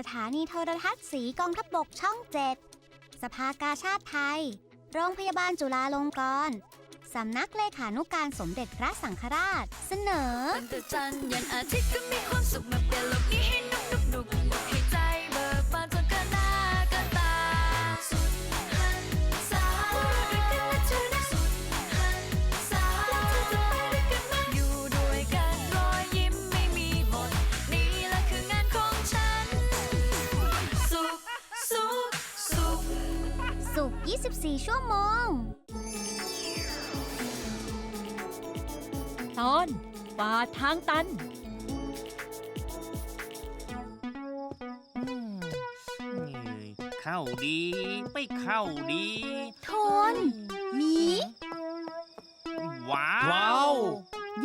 สถานีโทรทัศน์สีกองทัพบกช่องเจ็ดสภากาชาติไทย โรงพยาบาลจุฬาลงกรณ์สำนักเลขานุการสมเด็จพระสังฆราช เสนอตั้งแต่จันทร์ยันอาทิตย์ก็มีความสุขมาเปลี่ยนโลกนี้ให้ 24 ชั่วโมง ตอนป่าทางตัน เข้าดีไม่เข้าดีโทนหมีว้าวว้าว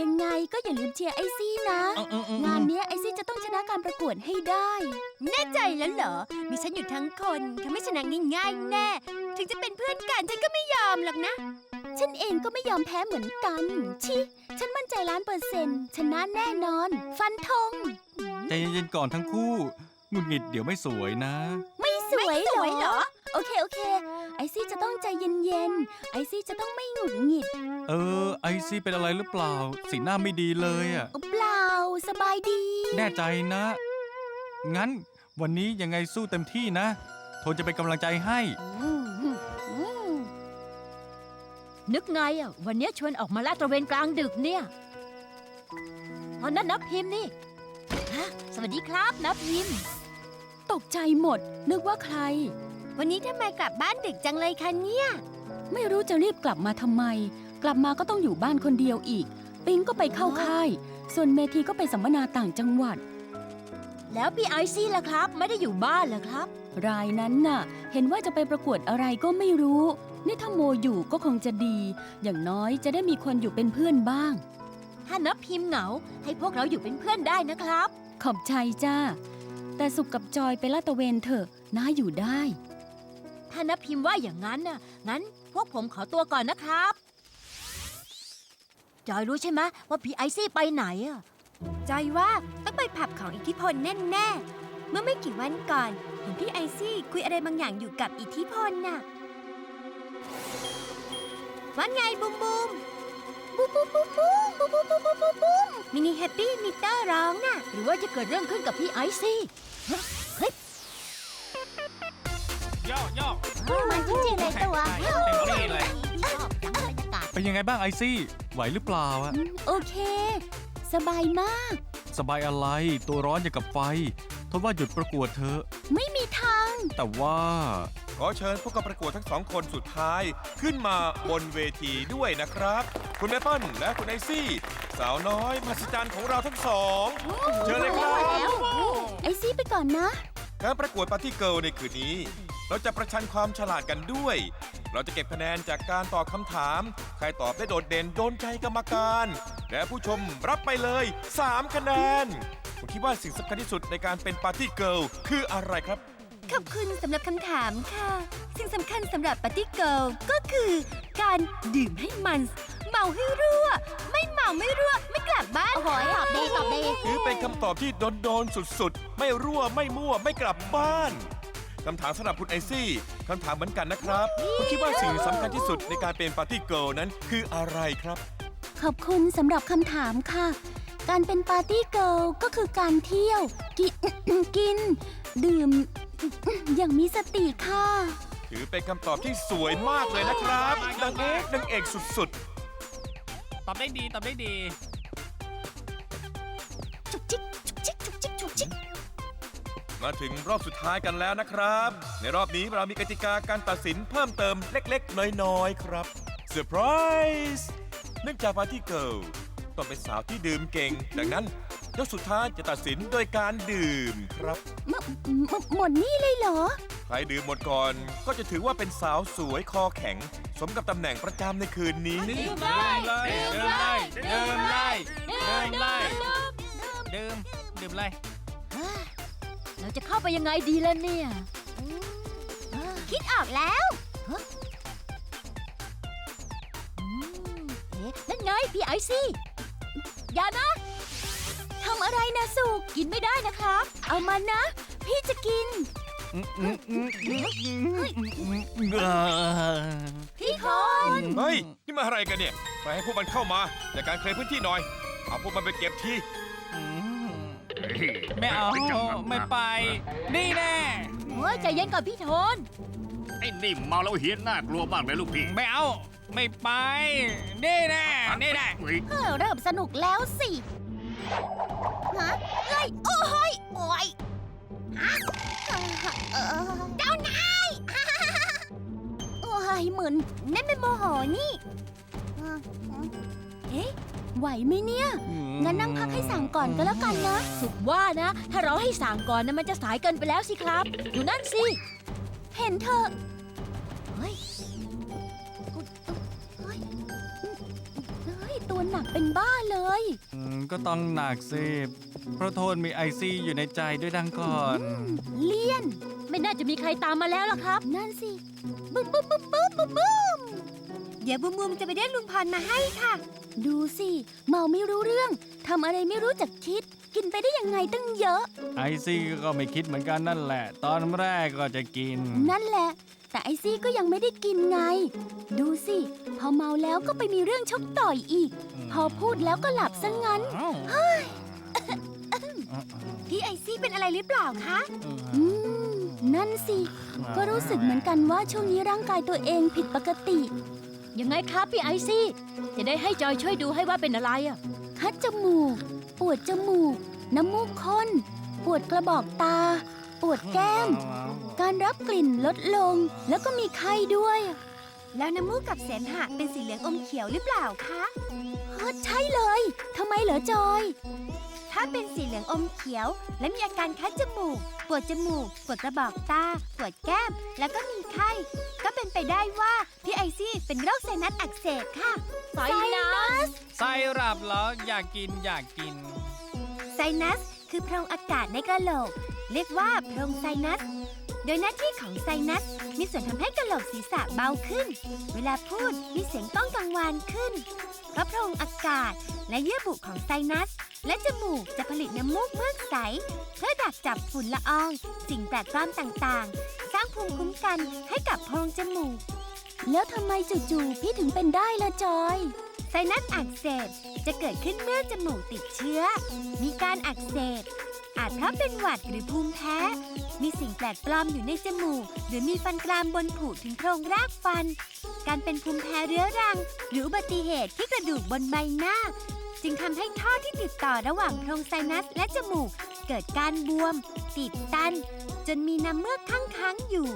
ยังไงก็อย่าลืมเชียร์ไอซี่นะอืมอืมอืมงานเนี้ยไอซี่จะต้องช นะการประกวดให้ได้ แน่ใจแล้วเหรอ มีฉันอยู่ทั้งคนทำให้ชนะง่ายๆแน่ ถึงจะเป็นเพื่อนกันฉันก็ไม่ยอมหรอกนะ ฉันเองก็ไม่ยอมแพ้เหมือนกัน ชิ ฉันมั่นใจล้านเปอร์เซ็นต์ชนะแน่นอน ฟันธง ใจเย็นๆก่อนทั้งคู่หงุดหงิดเดี๋ยวไม่สวยนะ ไม่สวยไม่สวยเหรอ โอเคโอเค ไอซี่จะต้องใจเย็นๆ ไอซี่จะต้องไม่หงุดหงิด เออ ไอซี่เป็นอะไรหรือเปล่า สีหน้าไม่ดีเลยอะ เปล่าสบายดี แน่ใจนะ งั้นวันนี้ยังไงสู้เต็มที่นะ โทนจะเป็นกำลังใจให้ นึกไงอะ วันเนี้ยชวนออกมาลาดตระเวนกลางดึกเนี่ยอ๋อนั่นนับพิมพ์นี่ฮะสวัสดีครับนับพิมพ์ ตกใจหมด นึกว่าใคร วันนี้ทำไมกลับบ้านดึกจังเลยคะเนี่ย ไม่รู้จะรีบกลับมาทำไม กลับมาก็ต้องอยู่บ้านคนเดียวอีก ปิงก็ไปเข้าค่าย ส่วนเมทีก็ไปสัมมนาต่างจังหวัด แล้วพี่ไอซี่ล่ะครับ ไม่ได้อยู่บ้านเหรอครับ รายนั้นน่ะ เห็นว่าจะไปประกวดอะไรก็ไม่รู้ นี่ถ้าโมอยู่ก็คงจะดี อย่างน้อยจะได้มีคนอยู่เป็นเพื่อนบ้าง ถ้านับพิมพ์เหงา ให้พวกเราอยู่เป็นเพื่อนได้นะครับ ขอบใจจ้า แต่สุกกับจอยไปลาดตระเวนเถอะน้าอยู่ได้ ถ้านับพิมพ์ว่าอย่างนั้นน่ะงั้นพวกผมขอตัวก่อนนะครับ จอยรู้ใช่ไหมว่าพี่ไอซี่ไปไหนอะจอยว่าต้องไปผับของอิทธิพลแน่ๆ เมื่อไม่กี่วันก่อน เห็นพี่ไอซี่คุยอะไรบางอย่างอยู่กับอิทธิพลน่ะว่าไงบูมบูมบูมบูมบูมบูมบูมบูมบูมบูมบูมบูมมินิแฮปปี้มิเตอร์ร้องน่ะ หรือว่าจะเกิดเรื่องขึ้นกับพี่ไอซี่ ยากาศเป็นยังไงบ้างไอซี่ ไหวหรือเปล่าอะโอเค สบายมาก สบายอะไร ตัวร้อนอย่างกับไฟโทนว่าหยุดประกวดเธอะ ไม่มีทาง แต่ว่า ขอเชิญผู้เข้าประกวดทั้งสองคนสุดท้าย ขึ้นมาบนเวทีด้วยนะครับ คุณแม่เปิ้ลและคุณไอซี่ สาวน้อยมหัศจรรย์ของเราทั้งสอง เชิญเลยครับไอซี่ไปก่อนนะ การประกวดปาร์ตี้เกิลในคืนนี้ เราจะประชันความฉลาดกันด้วย เราจะเก็บคะแนนจากการตอบคำถาม ใครตอบได้โดดเด่นโดนใจกรรมการ และผู้ชมรับไปเลย 3 คะแนนผมคิดว่าสิ่งสำคัญที่สุดในการเป็นปาร์ตี้เกิลคืออะไรครับ ขอบคุณสำหรับคำถามค่ะ สิ่งสำคัญสำหรับปาร์ตี้เกิลก็คือ การดื่มให้มัน เมาให้รั่ว ไม่เมาไม่รั่ว ไม่กลับบ้านโอ้โหตอบดีตอบดี ถือเป็นคำตอบที่โดนโดนๆสุดๆ ไม่รั่วไม่มั่วไม่กลับบ้าน คำถามสำหรับคุณไอซี่คำถามเหมือนกันนะครับคุณคิดว่าสิ่งสำคัญที่สุดในการเป็นปาร์ตี้เกิลนั้นคืออะไรครับ ขอบคุณสำหรับคำถามค่ะ การเป็นปาร์ตี้เกิร์ลก็คือการเที่ยว กิน กิน ดื่ม อย่างมีสติค่ะ ถือเป็นคำตอบที่สวยมากเลยนะครับนางเอกนางเอกสุดตอบได้ดี ตอบได้ดี มาถึงรอบสุดท้ายกันแล้วนะครับ ในรอบนี้เรามีกติกาการตัดสินเพิ่มเติมเล็กๆ น้อยๆ ครับเซอร์ไพรส์เนื่องจากปาร์ตี้เกิลต้องเป็นสาวที่ดื่มเก่ง ดังนั้นยกสุดท้ายจะตัดสินโดยการดื่มครับ หมหมหมดนี่เลยเหรอ ใครดื่มหมดก่อนก็จะถือว่าเป็นสาวสวยคอแข็ง สมกับตำแหน่งประจำในคืนนี้ดื่มเลย ดื่มเลย ดื่มเลย ดื่มเลย ดื่ม ดื่มเลยเรา จะเข้าไปยังไงดีล่ะเนี่ยคิดออกแล้วเอ๊ะนั่นไงพี่ไอซี่อย่านะทำอะไรนะสุกกินไม่ได้นะครับ เอามันนะ พี่จะกิน พี่ทนเฮ้ย นี่มาอะไรกันเนี่ยไปให้พวกมันเข้ามาจัดการเคลียร์พื้นที่หน่อย เอาพวกมันไปเก็บที ไม่เอาไม่ไป นี่แน่โอ้ยใจเย็นก่อนพี่โทน ไอ้นี่เมาแล้วเฮียนน่ากลัวมากเลยลูกพี่ไม่เอา ไม่ไป นี่แน่นี่แน่เฮ้ยเออเริ่มสนุกแล้วสิฮะเฮ้ยโอ้ยโอ้ยฮะเออเจ้านายโอ้ยเหมือนนั่นเป็นโมโหนี่ เออเอ๊ะไหวไหมเนี่ย งั้นนั่งพักให้สั่งก่อนก็แล้วกันนะ สุกว่านะ ถ้าเราให้สั่งก่อนนะมันจะสายเกินไปแล้วสิครับ ดูนั่นสิ เห็นเธอะเฮ้ยเฮ้ยเฮ้ย ตัวหนักเป็นบ้าเลย อืมก็ต้องหนักสิเพราะโทนมีไอซีอยู่ในใจด้วยดังก่อน เลี่ยน ไม่น่าจะมีใครตามมาแล้วล่ะครับ นั่นสิบึ้มบึ้มบึ้มบึ้มบึ้มบึ้ม เดี๋ยวบูมบูมจะไปเรียกลุงพรมาให้ค่ะ ดูสิ เมาไม่รู้เรื่องทำอะไรไม่รู้จักคิด กินไปได้ยังไงตั้งเยอะ ไอซีก็ไม่คิดเหมือนกันนั่นแหละ ตอนแรกก็จะกิน นั่นแหละ แต่ไอซี่ก็ยังไม่ได้กินไง ดูสิ พอเมาแล้วก็ไปมีเรื่องชกต่อยอีก พอพูดแล้วก็หลับซะงั้นพี่ไอซี่เป็นอะไรหรือเปล่าคะ อืม นั่นสิ ก็รู้สึกเหมือนกันว่าช่วงนี้ร่างกายตัวเองผิดปกติ ยังไงครับพี่ไอซี่ จะได้ให้จอยช่วยดูให้ว่าเป็นอะไรอะ คัดจมูก ปวดจมูก น้ำมูกข้น ปวดกระบอกตา ปวดแก้ม การรับกลิ่นลดลง แล้วก็มีไข้ด้วย แล้วน้ำมูกกับเสมหะเป็นสีเหลืองอมเขียวหรือเปล่าคะ เออใช่เลย ทำไมเหรอจอย ถ้าเป็นสีเหลืองอมเขียว และมีอาการคัดจมูก ปวดจมูก ปวดกระบอกตา ปวดแก้ม แล้วก็มีไข้ ก็เป็นไปได้ว่าพี่ไอซี่เป็นโรคไซนัสอักเสบค่ะ ไซนัส ไส้รับเหรออยากกินอยากกิน ไซนัส คือโพรงอากาศในกระโหลก เรียกว่าโพรงไซนัส โดยหน้าที่ของไซนัส มีส่วนทำให้กระโหลกศีรษะเบาขึ้น เวลาพูดมีเสียงก้องกังวานขึ้นเพราะโพรงอากาศและเยื่อบุของไซนัส และจมูกจะผลิตน้ำมูกเมือกใส เพื่อดักจับฝุ่นละออง สิ่งแปลกปลอมต่างๆ สร้างภูมิคุ้มกันให้กับโพรงจมูก แล้วทำไมจู่ๆพี่ถึงเป็นได้ละจอยไซนัสอักเสบจะเกิดขึ้นเมื่อจมูกติดเชื้อ มีการอักเสบ อาจเพราะเป็นหวัดหรือภูมิแพ้ มีสิ่งแปลกปลอมอยู่ในจมูก หรือมีฟันกรามบนผุถึงโพรงรากฟัน การเป็นภูมิแพ้เรื้อรัง หรืออุบัติเหตุที่กระดูกบนใบหน้า จึงทำให้ท่อที่ติดต่อระหว่างโพรงไซนัสและจมูก เกิดการบวมตีบตัน จนมีน้ำเมือกค้างๆอยู่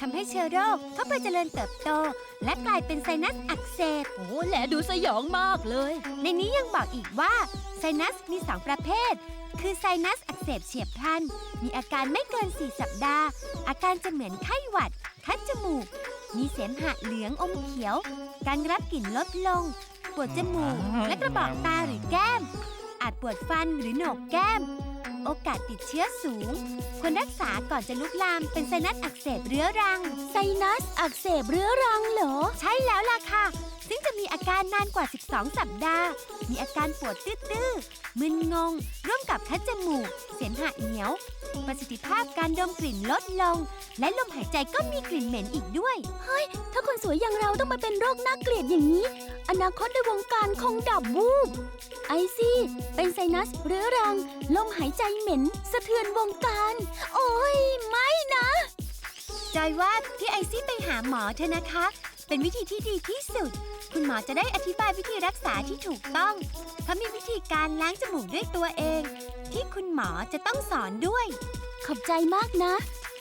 ทำให้เชื้อโรคเข้าไปเจริญเติบโต และกลายเป็นไซนัสอักเสบโอ้แหละดูสยองมากเลย ในนี้ยังบอกอีกว่าไซนัสมี2ประเภท คือไซนัสอักเสบเฉียบพลัน มีอาการไม่เกิน 4 สัปดาห์ อาการจะเหมือนไข้หวัด คัดจมูก มีเสมหะเหลืองอมเขียว การรับกลิ่นลดลง ปวดจมูกและกระบอกตาหรือแก้ม อาจปวดฟันหรือโหนกแก้ม โอกาสติดเชื้อสูง ควรรักษาก่อนจะลุกลามเป็นไซนัสอักเสบเรื้อรัง ไซนัสอักเสบเรื้อรังเหรอ ใช่แล้วล่ะค่ะ ซึ่งจะมีอาการนานกว่า 12 สัปดาห์ มีอาการปวดตื้อๆมึนงง ร่วมกับคัดจมูก เสมหะเหนียว ประสิทธิภาพการดมกลิ่นลดลง และลมหายใจก็มีกลิ่นเหม็นอีกด้วยถ้าคนสวยอย่างเราต้องมาเป็นโรคน่าเกลียดอย่างนี้ อนาคตในวงการคงดับวูบ ไอซี่ เป็นไซนัสเรื้อรัง ลมหายใจเหม็น สะเทือนวงการ โอ้ย ไม่นะ จอยว่าพี่ไอซี่ไปหาหมอเถอะนะคะ เป็นวิธีที่ดีที่สุด คุณหมอจะได้อธิบายวิธีรักษาที่ถูกต้องเขามีวิธีการล้างจมูกด้วยตัวเอง ที่คุณหมอจะต้องสอนด้วย ขอบใจมากนะ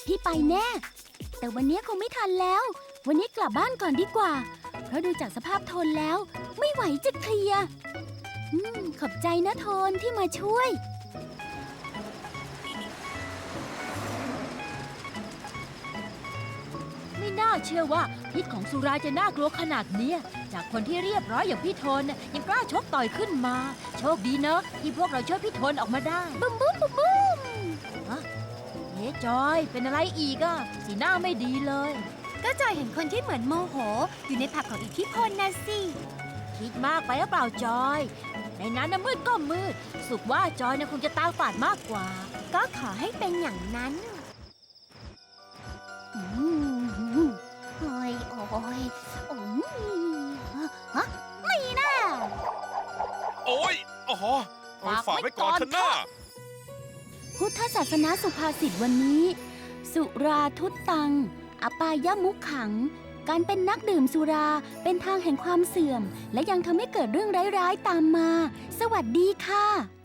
พี่ไปแน่ แต่วันนี้คงไม่ทันแล้ว วันนี้กลับบ้านก่อนดีกว่า เพราะดูจากสภาพโทนแล้ว ไม่ไหวจะเคลียร์อืม ขอบใจนะโทนที่มาช่วย ไม่น่าเชื่อว่าพิษของสุราจะน่ากลัวขนาดเนี้ย จากคนที่เรียบร้อยอย่างพี่โทนน่ะยังกล้าชกต่อยขึ้นมา โชคดีเนอะที่พวกเราช่วยพี่โทนออกมาได้บึ้มบึ้มบึ้มบึ้มฮะเฮ้จอย เป็นอะไรอีกอะสีหน้าไม่ดีเลย ก็จอยเห็นคนที่เหมือนโมโห อยู่ในผับของอิทธิพลนะสิ คิดมากไปหรือเปล่าจอย ในนั้นน่ะมืดก็มืด สุกว่าจอยน่ะคงจะตาฝาดมากกว่า ก็ขอให้เป็นอย่างนั้น อืมโอ้ยโอ้ยโอ้ยฮะไม่น่าโอ้ยอ๋อโอ้ยฝาฝากกไว้ไว้ก่อนก่อน เถอะหน้า พุทธศาสนาสุภาษิตวันนี้ สุราทุตตัง อปายมุขขัง การเป็นนักดื่มสุราเป็นทางแห่งความเสื่อม และยังทำให้เกิดเรื่องร้ายๆตามมา สวัสดีค่ะ